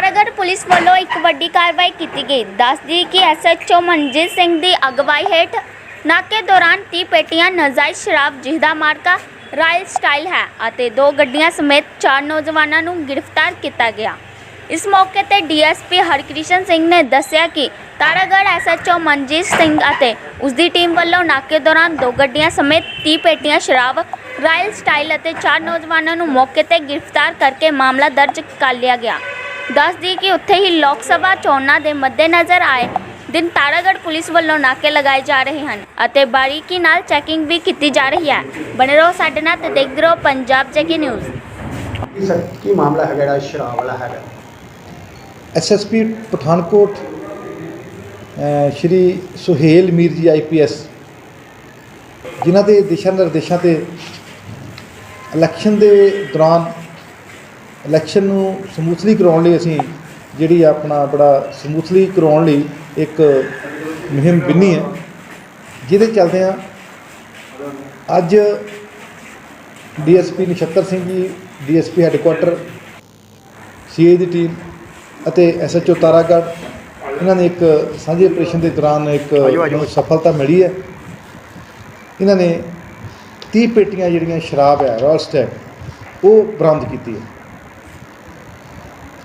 Taragarh police ਵੱਲੋਂ ਇੱਕ ਵੱਡੀ ਕਾਰਵਾਈ ਕੀਤੀ ਗਈ। ਦੱਸਦੀ ਕਿ ਐਸਐਚਓ ਮਨਜੀਤ ਸਿੰਘ ਦੀ ਅਗਵਾਈ ਹੇਠ ਨਾਕੇ ਦੌਰਾਨ 30 ਪੇਟੀਆਂ, ਨਜਾਇਜ਼ ਸ਼ਰਾਬ ਜਿਹਦਾ ਮਾਰਕਾ, ਰਾਇਲ ਸਟਾਈਲ ਹੈ ਅਤੇ ਦੋ ਗੱਡੀਆਂ ਸਮੇਤ ਚਾਰ ਨੌਜਵਾਨਾਂ ਨੂੰ ਗ੍ਰਿਫਤਾਰ ਕੀਤਾ ਗਿਆ। ਇਸ ਮੌਕੇ ਤੇ ਡੀਐਸਪੀ ਹਰਕ੍ਰਿਸ਼ਨ ਸਿੰਘ ਨੇ ਦੱਸਿਆ ਕਿ ਤਾਰਾਗੜ੍ਹ ਐਸਐਚਓ ਮਨਜੀਤ ਸਿੰਘ ਅਤੇ ਉਸ ਦੀ ਟੀਮ ਵੱਲੋਂ ਨਾਕੇ ਦੌਰਾਨ ਦੋ ਗੱਡੀਆਂ ਸਮੇਤ 30 ਪੇਟੀਆਂ ਸ਼ਰਾਬ, ਰਾਇਲ ਸਟਾਈਲ ਅਤੇ ਚਾਰ ਨੌਜਵਾਨਾਂ ਨੂੰ ਮੌਕੇ ਤੇ ਗ੍ਰਿਫਤਾਰ ਕਰਕੇ ਮਾਮਲਾ ਦਰਜ ਕਰ ਲਿਆ ਗਿਆ। ਦੱਸਦੀ ਕਿ ਉੱਥੇ ਹੀ ਲੋਕ ਸਭਾ ਚੋਣਾਂ ਦੇ ਮੱਦੇਨਜ਼ਰ ਆਏ। ਦਿਨ ਤਾਰਾਗੜ੍ਹ ਪੁਲਿਸ ਵੱਲੋਂ ਨਾਕੇ ਲਗਾਏ ਜਾ ਰਹੇ ਹਨ ਅਤੇ ਬਾਰੀਕੀ ਨਾਲ ਚੈਕਿੰਗ ਵੀ ਕੀਤੀ ਜਾ ਰਹੀ ਹੈ। ਬਣੇ ਰਹੋ ਸਾਡੇ ਨਾਲ ਤੇ ਦੇਖਦੇ ਰਹੋ ਪੰਜਾਬ ਜੈਕੀ ਨਿਊਜ਼ ਕੀ ਸਰ ਕੀ ਮਾਮਲਾ ਹੈਗਾ ਜਿਹੜਾ ਸ਼ਰਾਬ ਵਾਲਾ ਹੈਗਾ? ਐਸਐਸਪੀ ਪਠਾਨਕੋਟ ਸ਼੍ਰੀ ਸੁਹੇਲ ਮੀਰ ਜੀ ਆਈਪੀਐਸ ਜਿਨ੍ਹਾਂ ਦੇ ਦਿਸ਼ਾ ਨਿਰਦੇਸ਼ਾਂ ਤੇ ਇਲੈਕਸ਼ਨ ਦੇ ਦੌਰਾਨ ਇਲੈਕਸ਼ਨ ਨੂੰ ਸਮੂਥਲੀ ਕਰਾਉਣ ਲਈ ਅਸੀਂ ਜਿਹੜੀ ਆਪਣਾ ਬੜਾ ਸਮੂਥਲੀ ਕਰਾਉਣ ਲਈ ਇੱਕ ਮੁਹਿੰਮ ਬਿੰਨੀ ਹੈ। ਜਿਹਦੇ ਚੱਲਦੇ ਆ ਅੱਜ DSP Nachhatar Singh ji DSP headquarter CA ਦੀ ਟੀਮ ਅਤੇ ਐਸਐਚਓ ਤਾਰਾਗੜ੍ਹ ਇਹਨਾਂ ਨੇ ਇੱਕ ਸਾਂਝੇ ਆਪਰੇਸ਼ਨ ਦੇ ਦੌਰਾਨ ਇੱਕ। ਸਫਲਤਾ ਮਿਲੀ ਹੈ। ਇਹਨਾਂ ਨੇ 30 ਪੇਟੀਆਂ ਜਿਹੜੀਆਂ ਸ਼ਰਾਬ ਹੈ ਰਾਇਲ ਸਟੈਕ ਉਹ ਬਰਾਮਦ ਕੀਤੀ ਹੈ।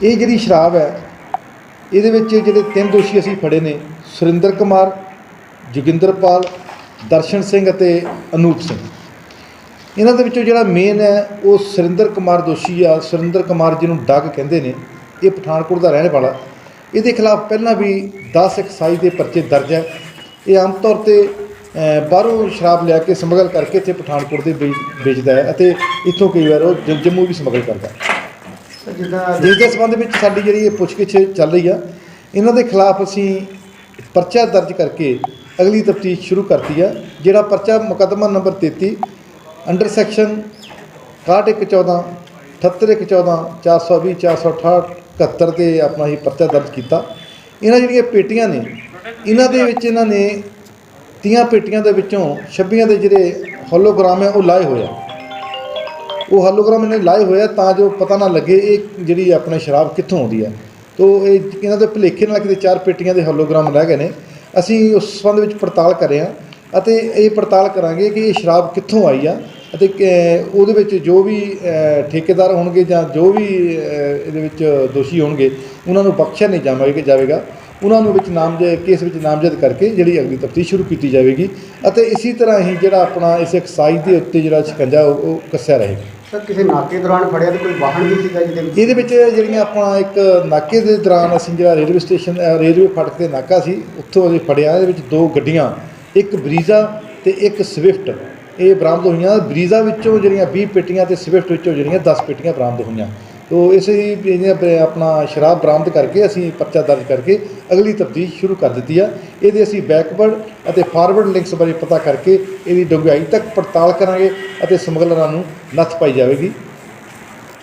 ਇਹ ਜਿਹੜੀ ਸ਼ਰਾਬ ਹੈ, ਇਹਦੇ ਵਿੱਚ ਜਿਹੜੇ ਤਿੰਨ ਦੋਸ਼ੀ ਅਸੀਂ ਫੜੇ ਨੇ, ਸੁਰਿੰਦਰ ਕੁਮਾਰ ਜੋਗਿੰਦਰਪਾਲ ਦਰਸ਼ਨ ਸਿੰਘ ਅਤੇ ਅਨੂਪ ਸਿੰਘ। ਇਹਨਾਂ ਦੇ ਵਿੱਚੋਂ ਜਿਹੜਾ ਮੇਨ ਹੈ, ਉਹ ਸੁਰਿੰਦਰ ਕੁਮਾਰ ਦੋਸ਼ੀ ਆ। ਸੁਰਿੰਦਰ ਕੁਮਾਰ ਜਿਹਨੂੰ ਡੱਗ ਕਹਿੰਦੇ ਨੇ, ਇਹ ਪਠਾਨਕੋਟ ਦਾ ਰਹਿਣ ਵਾਲਾ। ਇਹਦੇ ਖਿਲਾਫ ਪਹਿਲਾਂ ਵੀ 10 ਐਕਸਾਈਜ਼ ਦੇ ਪਰਚੇ ਦਰਜ ਹੈ। ਇਹ ਆਮ ਤੌਰ ਤੇ ਬਾਹਰੋਂ ਸ਼ਰਾਬ ਲਿਆ ਕੇ ਸਮਗਲ ਕਰਕੇ ਇੱਥੇ ਪਠਾਨਕੋਟ ਦੇ ਵੇਚ- ਵੇਚਦਾ ਹੈ ਅਤੇ ਇੱਥੋਂ ਕਈ ਵਾਰ ਉਹ ਜੰਮੂ ਵੀ ਸਮਗਲ ਕਰਦਾ ਹੈ। ਜਿੱਦਾਂ ਜਿਸ ਦੇ ਸੰਬੰਧ ਵਿੱਚ ਸਾਡੀ ਜਿਹੜੀ ਇਹ ਪੁੱਛਗਿੱਛ ਚੱਲ ਰਹੀ ਆ, ਇਹਨਾਂ ਦੇ ਖਿਲਾਫ ਅਸੀਂ ਪਰਚਾ ਦਰਜ ਕਰਕੇ ਅਗਲੀ ਤਫਤੀਸ਼ ਸ਼ੁਰੂ ਕਰਤੀ ਆ, ਜਿਹੜਾ ਪਰਚਾ ਮੁਕੱਦਮਾ ਨੰਬਰ 33 ਅੰਡਰ ਸੈਕਸ਼ਨ 6114 78114 420 468 71 ਤੇ ਆਪਣਾ ਹੀ ਪਰਚਾ ਦਰਜ ਕੀਤਾ। ਇਹਨਾਂ ਜਿਹੜੀਆਂ ਪੇਟੀਆਂ ਨੇ, ਇਹਨਾਂ ਦੇ ਵਿੱਚ ਇਹਨਾਂ ਨੇ 30 ਪੇਟੀਆਂ ਦੇ ਵਿੱਚੋਂ 26 ਦੇ ਜਿਹੜੇ ਹੋਲੋਗ੍ਰਾਮ ਹੈ ਉਹ ਲਾਏ ਹੋਏ ਆ। ਉਹ ਹੈਲੋਗ੍ਰਾਮ ਇਹਨੇ ਲਾਏ ਹੋਏ ਆ ਤਾਂ ਜੋ ਪਤਾ ਨਾ ਲੱਗੇ ਇਹ ਜਿਹੜੀ ਆਪਣੇ ਸ਼ਰਾਬ ਕਿੱਥੋਂ ਆਉਂਦੀ ਹੈ ਤੋ ਇਹ ਇਹਨਾਂ ਦੇ ਭੁਲੇਖੇ ਨਾਲ ਕਿਤੇ ਚਾਰ ਪੇਟੀਆਂ ਦੇ ਹੈਲੋਗ੍ਰਾਮ ਰਹਿ ਗਏ ਨੇ। ਅਸੀਂ ਉਸ ਸੰਬੰਧ ਵਿੱਚ ਪੜਤਾਲ ਕਰ ਰਹੇ ਹਾਂ ਅਤੇ ਇਹ ਪੜਤਾਲ ਕਰਾਂਗੇ ਕਿ ਇਹ ਸ਼ਰਾਬ ਕਿੱਥੋਂ ਆਈ ਆ ਅਤੇ ਉਹਦੇ ਵਿੱਚ ਜੋ ਵੀ ਠੇਕੇਦਾਰ ਹੋਣਗੇ ਜਾਂ ਜੋ ਵੀ ਇਹਦੇ ਵਿੱਚ ਦੋਸ਼ੀ ਹੋਣਗੇ, ਉਹਨਾਂ ਨੂੰ ਬਖਸ਼ਿਆ ਨਹੀਂ ਜਾਵੇਗਾ ਜਾਵੇਗਾ। ਉਹਨਾਂ ਨੂੰ ਵਿੱਚ ਨਾਮਜ਼ਦ, ਕੇਸ ਵਿੱਚ ਨਾਮਜ਼ਦ ਕਰਕੇ ਜਿਹੜੀ ਅਗਲੀ ਤਫਤੀਸ਼ ਸ਼ੁਰੂ ਕੀਤੀ ਜਾਵੇਗੀ ਅਤੇ ਇਸੇ ਤਰ੍ਹਾਂ ਹੀ ਜਿਹੜਾ ਆਪਣਾ ਇਸ ਐਕਸਾਈਜ਼ ਦੇ ਉੱਤੇ ਜਿਹੜਾ ਸ਼ਿਕੰਜਾ ਉਹ ਕੱਸਿਆ ਰਹੇਗਾ। ਸਰ ਕਿਸੇ ਨਾਕੇ ਦੌਰਾਨ ਫੜਿਆ ਤੇ ਕੋਈ ਵਾਹਨ ਵੀ ਸੀਗਾ ਜਿਹਦੇ ਵਿੱਚ? ਇਹਦੇ ਵਿੱਚ ਜਿਹੜੀਆਂ ਆਪਣਾ ਇੱਕ ਨਾਕੇ ਦੇ ਦੌਰਾਨ ਅਸੀਂ ਜਿਹੜਾ ਰੇਲਵੇ ਸਟੇਸ਼ਨ ਅ, ਰੇਲਵੇ ਫਾਟਕ ਤੇ ਨਾਕਾ ਸੀ ਉੱਥੋਂ ਅਸੀਂ ਫੜਿਆ। ਇਹਦੇ ਵਿੱਚ ਦੋ ਗੱਡੀਆਂ ਇੱਕ ਬਰੀਜ਼ਾ ਤੇ ਇੱਕ ਸਵਿਫਟ। ਇਹ ਬਰਾਮਦ ਹੋਈਆਂ। ਬਰੀਜ਼ਾ ਵਿੱਚੋਂ ਜਿਹੜੀਆਂ 20 ਪੇਟੀਆਂ ਤੇ ਸਵਿਫਟ ਵਿੱਚੋਂ ਜਿਹੜੀਆਂ 10 ਪੇਟੀਆਂ ਬਰਾਮਦ ਹੋਈਆਂ। ਤੋ ਇਸੇ ਹੀ ਜਿਹੜੀਆਂ ਆਪਣਾ ਸ਼ਰਾਬ ਬਰਾਮਦ ਕਰਕੇ ਅਸੀਂ ਪਰਚਾ ਦਰਜ ਕਰਕੇ ਅਗਲੀ ਤਫਤੀਸ਼ ਸ਼ੁਰੂ ਕਰ ਦਿੱਤੀ ਆ। ਇਹਦੇ ਅਸੀਂ ਬੈਕਵਰਡ ਅਤੇ ਫਾਰਵਰਡ ਲਿੰਕਸ ਬਾਰੇ ਪਤਾ ਕਰਕੇ ਇਹਦੀ ਡੂੰਘਾਈ ਤੱਕ ਪੜਤਾਲ ਕਰਾਂਗੇ ਅਤੇ ਸਮਗਲਰਾਂ ਨੂੰ ਨੱਥ ਪਾਈ ਜਾਵੇਗੀ।